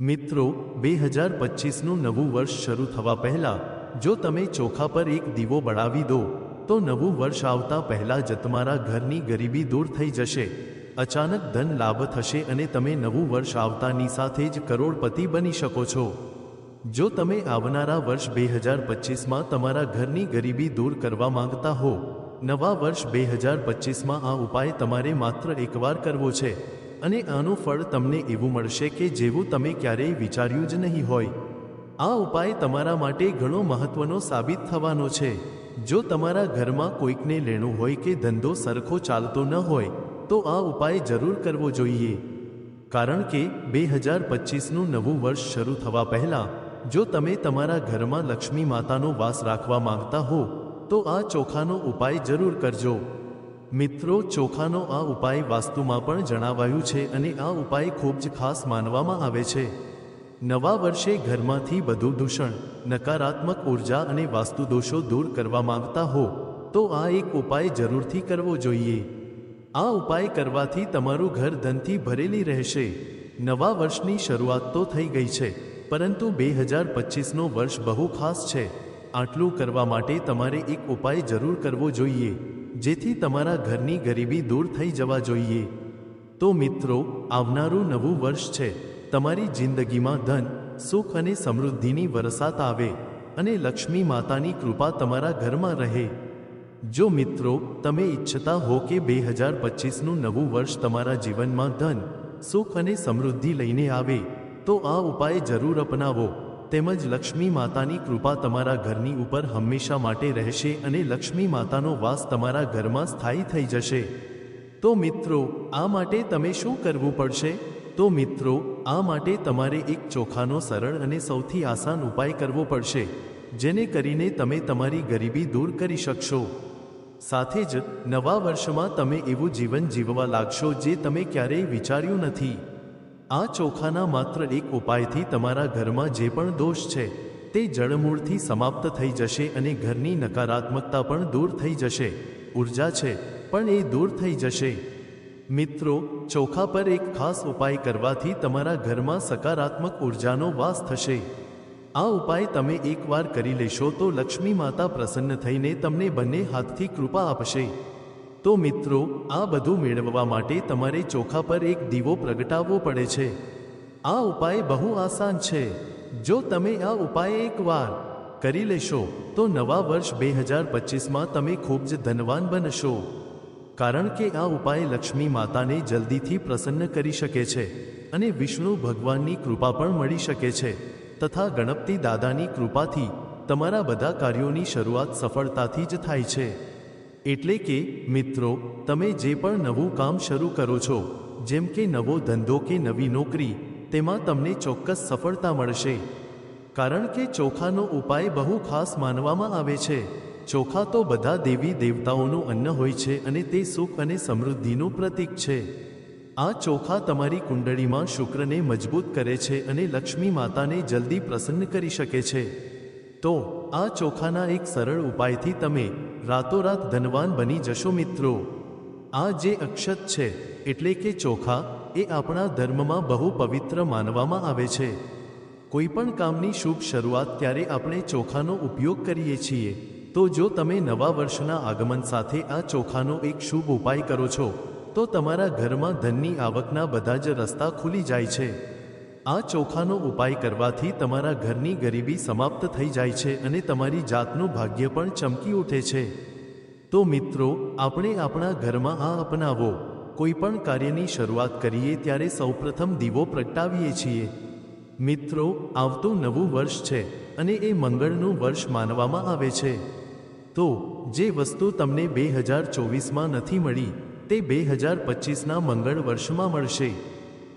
મિત્રો, બે હજાર પચીસનું નવું વર્ષ શરૂ થવા પહેલાં, જો તમે ચોખા પર એક દીવો બળાવી દો, તો નવું વર્ષ આવતા પહેલાં જ તમારા ઘરની ગરીબી દૂર થઈ જશે. અચાનક ધન લાભ થશે અને તમે નવું વર્ષ આવતાની સાથે જ કરોડપતિ બની શકો છો. જો તમે આવનારા વર્ષ બે હજાર પચીસમાં તમારા ઘરની ગરીબી દૂર કરવા માંગતા હો, નવા વર્ષ બે હજાર પચીસમાં આ ઉપાય તમારે માત્ર એકવાર કરવો છે. અને આનું ફળ તમને એવું મળશે કે જેવું તમે ક્યારેય વિચાર્યું જ નહીં હોય. આ ઉપાય તમારા માટે ઘણો મહત્વનો સાબિત થવાનો છે. જો તમારા ઘરમાં કોઈકને લેણું હોય કે ધંધો સરખો ચાલતો ન હોય, તો આ ઉપાય જરૂર કરવો જોઈએ. કારણ કે બે હજાર પચીસનું નવું વર્ષ શરૂ થવા પહેલાં, જો તમે તમારા ઘરમાં લક્ષ્મી માતાનો વાસ રાખવા માંગતા હો, તો આ ચોખાનો ઉપાય જરૂર કરજો. મિત્રો, ચોખાનો આ ઉપાય વાસ્તુમાં પણ જણાવાયું છે અને આ ઉપાય ખૂબ જ ખાસ માનવામાં આવે છે. નવા વર્ષે ઘરમાંથી બધું દૂષણ, નકારાત્મક ઊર્જા અને વાસ્તુ દોષો દૂર કરવા માંગતા હો, તો આ એક ઉપાય જરૂરથી કરવો જોઈએ. આ ઉપાય કરવાથી તમારું ઘર ધનથી ભરેલી રહેશે. નવા વર્ષની શરૂઆત તો થઈ ગઈ છે, પરંતુ બે હજાર પચીસનો વર્ષ બહુ ખાસ છે. આટલું કરવા માટે તમારે એક ઉપાય જરૂર કરવો જોઈએ. જેથી તમારા ઘરની ગરીબી દૂર થઈ જવા જોઈએ. તો મિત્રો, આવનારું નવું વર્ષ છે. તમારી જિંદગીમાં ધન, સુખ અને સમૃદ્ધિની વરસાત આવે અને લક્ષ્મી માતાની કૃપા તમારા ઘરમાં રહે. જો મિત્રો, તમે ઈચ્છતા હો કે બે હજાર પચીસનું નવું વર્ષ તમારા જીવનમાં ધન, સુખ અને સમૃદ્ધિ લઈને આવે, તો આ ઉપાય જરૂર અપનાવો. તેમજ લક્ષ્મી માતાની કૃપા તમારા ઘરની ઉપર હંમેશા માટે રહેશે અને લક્ષ્મી માતાનો વાસ તમારા ઘરમાં સ્થાયી થઈ જશે. તો મિત્રો, આ માટે તમે શું કરવું પડશે? તો મિત્રો, આ માટે તમારે એક ચોખાનો સરળ અને સૌથી આસાન ઉપાય કરવો પડશે, જેને કરીને તમે તમારી ગરીબી દૂર કરી શકશો. સાથે જ, નવા વર્ષમાં તમે એવું જીવન જીવવા લાગશો જે તમે ક્યારેય વિચાર્યું નથી. આ ચોખાના માત્ર એક ઉપાયથી તમારા ઘરમાં જે પણ દોષ છે, તે જળમૂળથી સમાપ્ત થઈ જશે અને ઘરની નકારાત્મકતા પણ દૂર થઈ જશે. ઊર્જા છે, પણ એ દૂર થઈ જશે. મિત્રો, ચોખા પર એક ખાસ ઉપાય કરવાથી તમારા ઘરમાં સકારાત્મક ઉર્જાનો વાસ થશે. આ ઉપાય તમે એકવાર કરી લેશો તો લક્ષ્મી માતા પ્રસન્ન થઈને તમને બંને હાથથી કૃપા આપશે. તો મિત્રો, આ બધું મેળવવા માટે તમારે ચોખા પર એક દીવો પ્રગટાવવો પડે છે. આ ઉપાય બહુ આસાન છે. જો તમે આ ઉપાય એકવાર કરી લેશો, તો નવા વર્ષ બે હજાર પચીસમાં તમે ખૂબ જ ધનવાન બનશો. કારણ કે આ ઉપાય લક્ષ્મી માતાને જલ્દીથી પ્રસન્ન કરી શકે છે અને વિષ્ણુ ભગવાનની કૃપા પણ મળી શકે છે. તથા ગણપતિ દાદાની કૃપાથી તમારા બધા કાર્યોની શરૂઆત સફળતાથી જ થાય છે. એટલે કે, મિત્રો, તમે જે પણ નવું કામ શરૂ કરો છો, જેમ કે નવો ધંધો કે નવી નોકરી, તેમાં તમને ચોક્કસ સફળતા મળશે. કારણ કે ચોખાનો ઉપાય બહુ ખાસ માનવામાં આવે છે. ચોખા તો બધા દેવી દેવતાઓનું અન્ન હોય છે અને તે સુખ અને સમૃદ્ધિનું પ્રતીક છે. આ ચોખા તમારી કુંડળીમાં શુક્રને મજબૂત કરે છે અને લક્ષ્મી માતાને જલ્દી પ્રસન્ન કરી શકે છે. તો, આ ચોખાના એક સરળ ઉપાયથી તમે રાતોરાત ધનવાન બની જશો મિત્રો. આ જે અક્ષત છે, એટલે કે ચોખા, એ આપણા ધર્મમાં બહુ પવિત્ર માનવામાં આવે છે. કોઈપણ કામની શુભ શરૂઆત ત્યારે આપણે ચોખાનો ઉપયોગ કરીએ છીએ. તો જો તમે નવા વર્ષના આગમન સાથે આ ચોખાનો એક શુભ ઉપાય કરો છો, તો તમારા ઘરમાં ધનની આવકના બધા જ રસ્તા ખુલી જાય છે. આ ચોખાનો ઉપાય કરવાથી તમારા ઘરની ગરીબી સમાપ્ત થઈ જાય છે અને તમારી જાતનું ભાગ્ય પણ ચમકી ઉઠે છે. તો મિત્રો, આપણે આપણા ઘરમાં આ અપનાવો. કોઈ પણ કાર્યની શરૂઆત કરીએ ત્યારે સૌપ્રથમ દીવો પ્રગટાવીએ છીએ. મિત્રો, આવતું નવું વર્ષ છે અને એ મંગળનું વર્ષ માનવામાં આવે છે. તો, જે વસ્તુ તમને બે હજાર ચોવીસમાં નથી મળી, તે બે હજાર પચીસના મંગળ વર્ષમાં મળશે.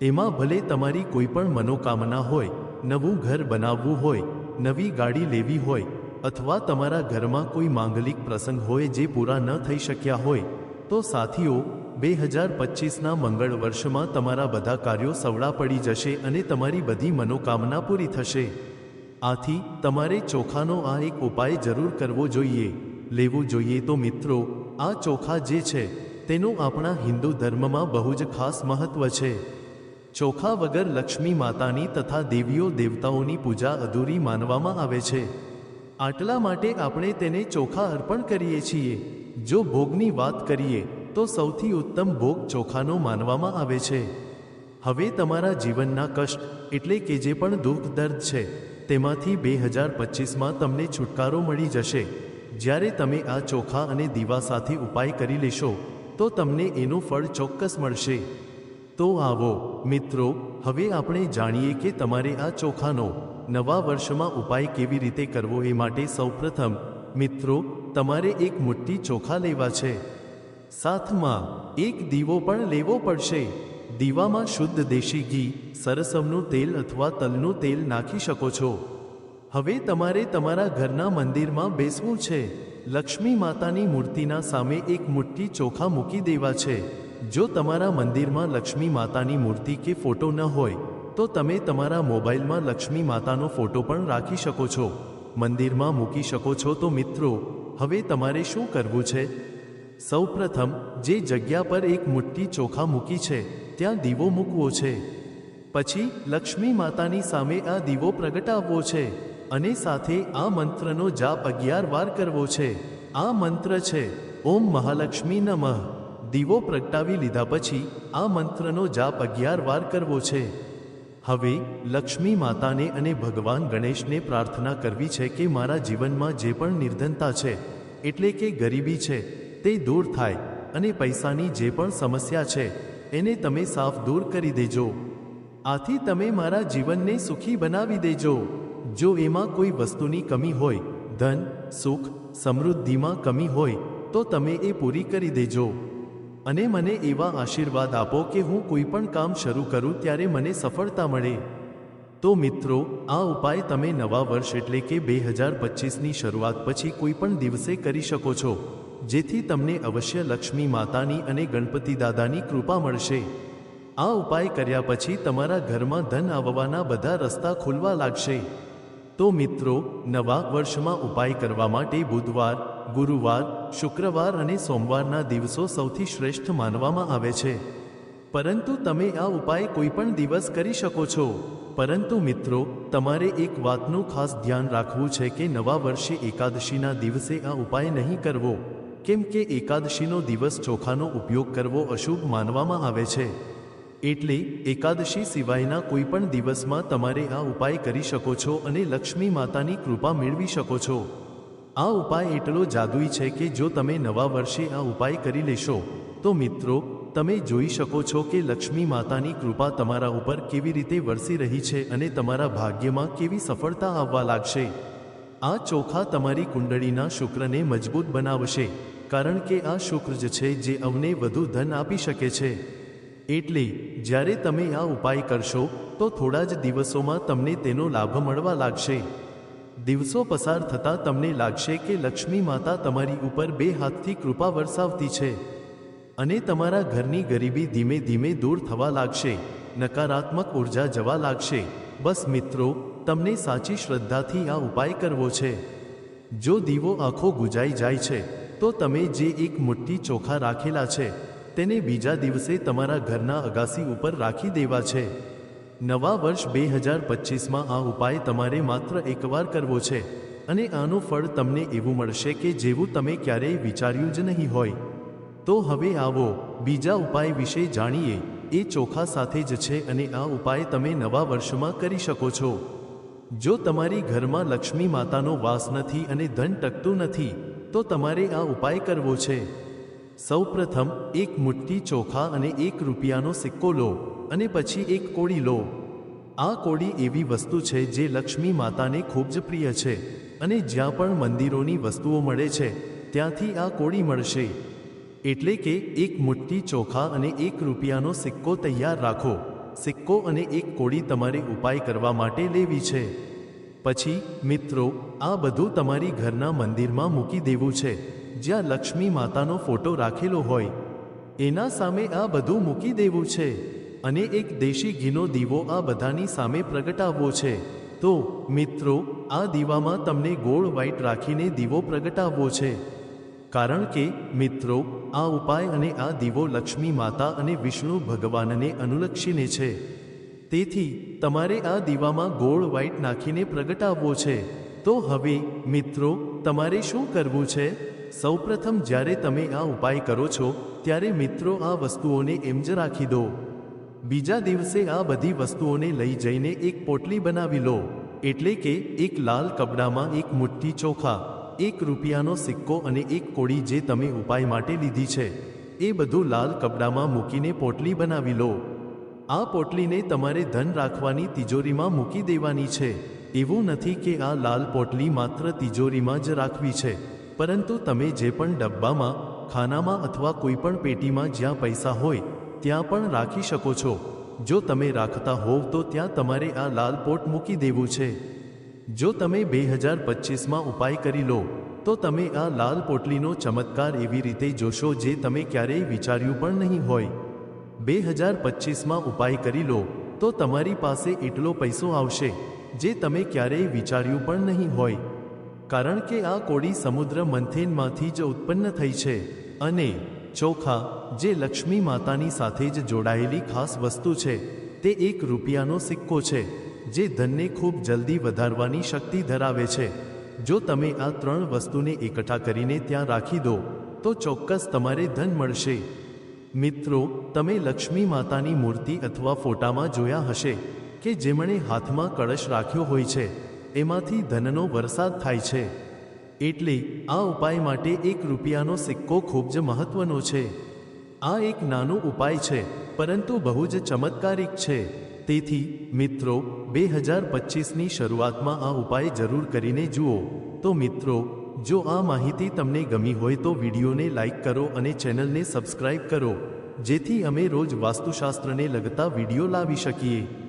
એમાં ભલે તમારી કોઈ પણ મનોકામના હોય, નવું ઘર બનાવવું હોય, નવી ગાડી લેવી હોય, અથવા તમારા ઘરમાં કોઈ માંગલિક પ્રસંગ હોય જે પૂરા ન થઈ શક્યા હોય, તો સાથીઓ, બે હજાર પચીસના મંગળ વર્ષમાં તમારા બધા કાર્યો સવડા પડી જશે અને તમારી બધી મનોકામના પૂરી થશે. આથી, તમારે ચોખાનો આ એક ઉપાય જરૂર કરવો જોઈએ. લેવું જોઈએ તો મિત્રો, આ ચોખા જે છે, તેનું આપણા હિન્દુ ધર્મમાં બહુ જ ખાસ મહત્વ છે. ચોખા વગર લક્ષ્મી માતાની તથા દેવીઓ દેવતાઓની પૂજા અધૂરી માનવામાં આવે છે. આટલા માટે આપણે તેને ચોખા અર્પણ કરીએ છીએ. જો ભોગની વાત કરીએ, તો સૌથી ઉત્તમ ભોગ ચોખાનો માનવામાં આવે છે. હવે તમારા જીવનના કષ્ટ, એટલે કે જે પણ દુઃખ દર્દ છે, તેમાંથી બે હજાર પચીસમાં તમને છુટકારો મળી જશે. જ્યારે તમે આ ચોખા અને દીવા સાથે ઉપાય કરી લેશો, તો તમને એનું ફળ ચોક્કસ મળશે. તો આવો, મિત્રો, હવે આપણે જાણીએ કે તમારે આ ચોખાનો નવા વર્ષમાં ઉપાય કેવી રીતે કરવો એ માટે સૌપ્રથમ, મિત્રો, તમારે એક મુઠ્ઠી ચોખા લેવા છે. સાથમાં, એક દીવો પણ લેવો પડશે. દીવામાં શુદ્ધ દેશી ઘી, સરસવનું તેલ અથવા તલનું તેલ નાખી શકો છો. હવે તમારે તમારા ઘરના મંદિરમાં બેસવું છે. લક્ષ્મી માતાની મૂર્તિના સામે એક મુઠ્ઠી ચોખા મૂકી દેવા છે. જો તમારા મંદિરમાં લક્ષ્મી માતાની મૂર્તિ કે ફોટો ન હોય, તો તમે તમારા મોબાઈલમાં લક્ષ્મી માતાનો ફોટો પણ રાખી શકો છો. મંદિરમાં મૂકી શકો છો તો મિત્રો, હવે તમારે શું કરવું છે? સૌપ્રથમ, જે જગ્યા પર એક મુઠ્ઠી ચોખા મૂકી છે, ત્યાં દીવો મૂકવો છે. પછી, લક્ષ્મી માતાની સામે આ દીવો પ્રગટાવવો છે અને સાથે આ મંત્રનો જાપ અગિયાર વાર કરવો છે. આ મંત્ર છે, ઓમ મહાલક્ષ્મી નમઃ. દીવો પ્રગટાવી લીધા પછી આ મંત્રનો જાપ અગિયાર વાર કરવો છે. હવે લક્ષ્મી માતાને અને ભગવાન ગણેશને પ્રાર્થના કરવી છે કે મારા જીવનમાં જે પણ નિર્ધનતા છે, એટલે કે ગરીબી છે, તે દૂર થાય અને પૈસાની જે પણ સમસ્યા છે, એને તમે સાફ દૂર કરી દેજો. આથી તમે મારા જીવનને સુખી બનાવી દેજો. જો એમાં કોઈ વસ્તુની કમી હોય, ધન, સુખ, સમૃદ્ધિમાં કમી હોય, તો તમે એ પૂરી કરી દેજો. અને મને એવા આશીર્વાદ આપો કે હું કોઈ પણ કામ શરૂ કરું ત્યારે મને સફળતા મળે. તો મિત્રો, આ ઉપાય તમે નવા વર્ષ એટલે કે બે હજાર પચીસની શરૂઆત પછી કોઈ પણ દિવસે કરી શકો છો, જેથી તમને અવશ્ય લક્ષ્મી માતાની અને ગણપતિ દાદાની કૃપા મળશે. આ ઉપાય કર્યા પછી તમારા ઘરમાં ધન આવવાના બધા રસ્તા ખુલવા લાગશે. તો મિત્રો, નવા વર્ષમાં ઉપાય કરવા માટે બુધવાર ગુરુવાર, શુક્રવાર અને સોમવારના દિવસો સૌથી શ્રેષ્ઠ માનવામાં આવે છે. પરંતુ તમે આ ઉપાય કોઈ પણ દિવસ કરી શકો છો. પરંતુ મિત્રો, તમારે એક વાતનું ખાસ ધ્યાન રાખવું છે કે નવા વર્ષે એકાદશીના દિવસે આ ઉપાય નહીં કરવો. કેમ કે એકાદશીનો દિવસ ચોખાનો ઉપયોગ કરવો અશુભ માનવામાં આવે છે. એટલે, એકાદશી સિવાયના કોઈ પણ દિવસમાં તમારે આ ઉપાય કરી શકો છો અને લક્ષ્મી માતાની કૃપા મેળવી શકો છો. આ ઉપાય એટલો જાદુઈ છે કે જો તમે નવા વર્ષે આ ઉપાય કરી લેશો, તો મિત્રો, તમે જોઈ શકો છો કે લક્ષ્મી માતાની કૃપા તમારા ઉપર કેવી રીતે વરસી રહી છે અને તમારા ભાગ્યમાં કેવી સફળતા આવવા લાગશે. આ ચોખા તમારી કુંડળીના શુક્રને મજબૂત બનાવશે, કારણ કે આ શુક્ર જ છે જે અમને વધુ ધન આપી શકે છે. એટલે, જ્યારે તમે આ ઉપાય કરશો, તો થોડા જ દિવસોમાં તમને તેનો લાભ મળવા લાગશે. દિવસો પસાર થતાં તમને લાગશે કે લક્ષ્મી માતા તમારી ઉપર બે હાથથી કૃપા વરસાવતી છે અને તમારા ઘરની ગરીબી ધીમે ધીમે દૂર થવા લાગશે, નકારાત્મક ઊર્જા જવા લાગશે. બસ મિત્રો, તમને સાચી શ્રદ્ધાથી આ ઉપાય કરવો છે. જો દીવો આખો ગુજાઈ જાય છે, તો તમે જે એક મુઠ્ઠી ચોખા રાખેલા છે, તેને બીજા દિવસે તમારા ઘરના અગાસી ઉપર રાખી દેવા છે. નવા વર્ષ બે હજાર પચીસમાં આ ઉપાય તમારે માત્ર એકવાર કરવો છે. અને આનું ફળ તમને એવું મળશે કે જેવું તમે ક્યારેય વિચાર્યું જ નહીં હોય. તો હવે આવો, બીજા ઉપાય વિશે જાણીએ. એ ચોખા સાથે જ છે અને આ ઉપાય તમે નવા વર્ષમાં કરી શકો છો. જો તમારી ઘરમાં લક્ષ્મી માતાનો વાસ નથી અને ધન ટકતું નથી, તો તમારે આ ઉપાય કરવો છે. સૌપ્રથમ એક મુઠ્ઠી ચોખા અને એક રૂપિયાનો સિક્કો લો અને પછી એક કોળી લો. આ કોળી એવી વસ્તુ છે જે લક્ષ્મી માતાને ખૂબ જ પ્રિય છે અને જ્યાં પણ મંદિરોની વસ્તુઓ મળે છે, ત્યાંથી આ કોળી મળશે. એટલે કે એક મુઠ્ઠી ચોખા અને એક રૂપિયાનો સિક્કો તૈયાર રાખો. સિક્કો અને એક કોળી તમારે ઉપાય કરવા માટે લેવી છે. પછી, મિત્રો, આ બધું તમારી ઘરના મંદિરમાં મૂકી દેવું છે. જ્યાં લક્ષ્મી માતાનો ફોટો રાખેલો હોય, એના સામે આ બધું મૂકી દેવું છે અને એક દેશી ઘીનો દીવો આ બધાની સામે પ્રગટાવવો છે. તો, મિત્રો, આ દીવામાં તમને ગોળ વ્હાઈટ રાખીને દીવો પ્રગટાવવો છે. કારણ કે, મિત્રો, આ ઉપાય અને આ દીવો લક્ષ્મી માતા અને વિષ્ણુ ભગવાનને અનુલક્ષીને છે. તેથી, તમારે આ દીવામાં ગોળ વ્હાઈટ નાખીને પ્રગટાવવો છે. તો હવે, મિત્રો, તમારે શું કરવું છે? સૌપ્રથમ જ્યારે તમે આ ઉપાય કરો છો, ત્યારે મિત્રો આ વસ્તુઓને એમ જ રાખી દો. બીજા દિવસે આ બધી વસ્તુઓને લઈ જઈને એક પોટલી બનાવી લો. એટલે કે એક લાલ કપડામાં એક મુઠ્ઠી ચોખા, એક રૂપિયાનો સિક્કો અને એક કોળી જે તમે ઉપાય માટે લીધી છે. એ બધું લાલ કપડામાં મૂકીને પોટલી બનાવી લો. આ પોટલીને તમારે ધન રાખવાની તિજોરીમાં મૂકી દેવાની છે. એવું નથી કે આ લાલ પોટલી માત્ર તિજોરીમાં જ રાખવી છે. પરંતુ તમે જે પણ ડબ્બામાં, ખાનામાં અથવા કોઈ પણ પેટીમાં જ્યાં પૈસા હોય, ત્યાં પણ રાખી શકો છો. જો તમે રાખતા હોવ તો ત્યાં તમારે આ લાલ પોટ મૂકી દેવું છે. જો તમે બે હજાર પચીસમાં ઉપાય કરી લો, તો તમે આ લાલ પોટલીનો ચમત્કાર એવી રીતે જોશો જે તમે ક્યારેય વિચાર્યું પણ નહીં હોય. બે હજાર પચીસમાં ઉપાય કરી લો, તો તમારી પાસે એટલો પૈસો આવશે, જે તમે ક્યારેય વિચાર્યું પણ નહીં હોય. કારણ કે આ કોડી સમુદ્ર મંથેનમાંથી જ ઉત્પન્ન થઈ છે અને ચોખા, જે લક્ષ્મી માતાની સાથે જ જોડાયેલી ખાસ વસ્તુ છે, તે એક રૂપિયાનો સિક્કો છે, જે ધનને ખૂબ જલ્દી વધારવાની શક્તિ ધરાવે છે. જો તમે આ ત્રણ વસ્તુને એકઠા કરીને ત્યાં રાખી દો, તો ચોક્કસ તમારે ધન મળશે. મિત્રો, તમે લક્ષ્મી માતાની મૂર્તિ અથવા ફોટામાં જોયા હશે કે જેમણે હાથમાં કળશ રાખ્યો હોય છે. એમાંથી ધનનો વરસાદ થાય છે. એટલે આ ઉપાય માટે એક રૂપિયાનો સિક્કો ખૂબ જ મહત્વનો છે. આ એક નાનો ઉપાય છે, પરંતુ બહુ જ ચમત્કારિક છે. તેથી, મિત્રો, બે હજાર પચીસની શરૂઆતમાં આ ઉપાય જરૂર કરીને જુઓ. તો મિત્રો, જો આ માહિતી તમને ગમી હોય તો વિડીયોને લાઇક કરો અને ચેનલને સબસ્ક્રાઇબ કરો, જેથી અમે રોજ વાસ્તુશાસ્ત્રને લગતા વીડિયો લાવી શકીએ.